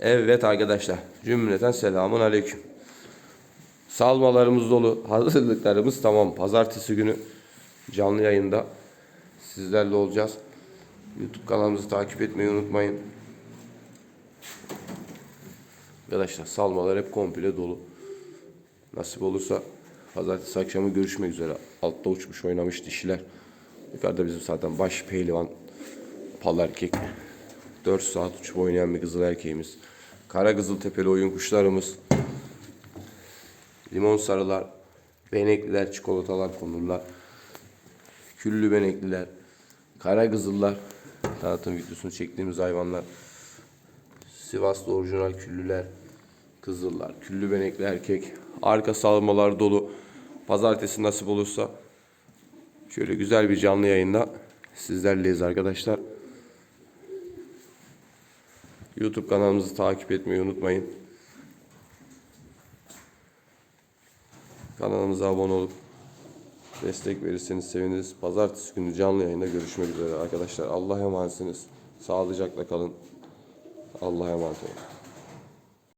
Evet arkadaşlar cümleten selamun aleyküm. Salmalarımız dolu. Hazırlıklarımız tamam. Pazartesi günü canlı yayında sizlerle olacağız. YouTube kanalımızı takip etmeyi unutmayın. Arkadaşlar salmalar hep komple dolu. Nasip olursa pazartesi akşamı görüşmek üzere. Altta uçmuş oynamış dişiler. Yukarıda bizim zaten baş pehlivan pal erkek. 4 saat uçup oynayan bir kızıl erkeğimiz. Kara kızıl tepeli oyun kuşlarımız. Limon sarılar, benekliler, çikolatalar konurlar. Küllü benekliler, kara kızıllar. Tanıtım videosunu çektiğimiz hayvanlar. Sivaslı orijinal küllüler, kızıllar, küllü benekli erkek. Arka salmalar dolu. Pazartesi nasip olursa şöyle güzel bir canlı yayında sizlerleyiz arkadaşlar. YouTube kanalımızı takip etmeyi unutmayın. Kanalımıza abone olup destek verirseniz seviniriz. Pazartesi günü canlı yayında görüşmek üzere arkadaşlar. Allah'a emanetsiniz. Sağlıcakla kalın. Allah'a emanet olun.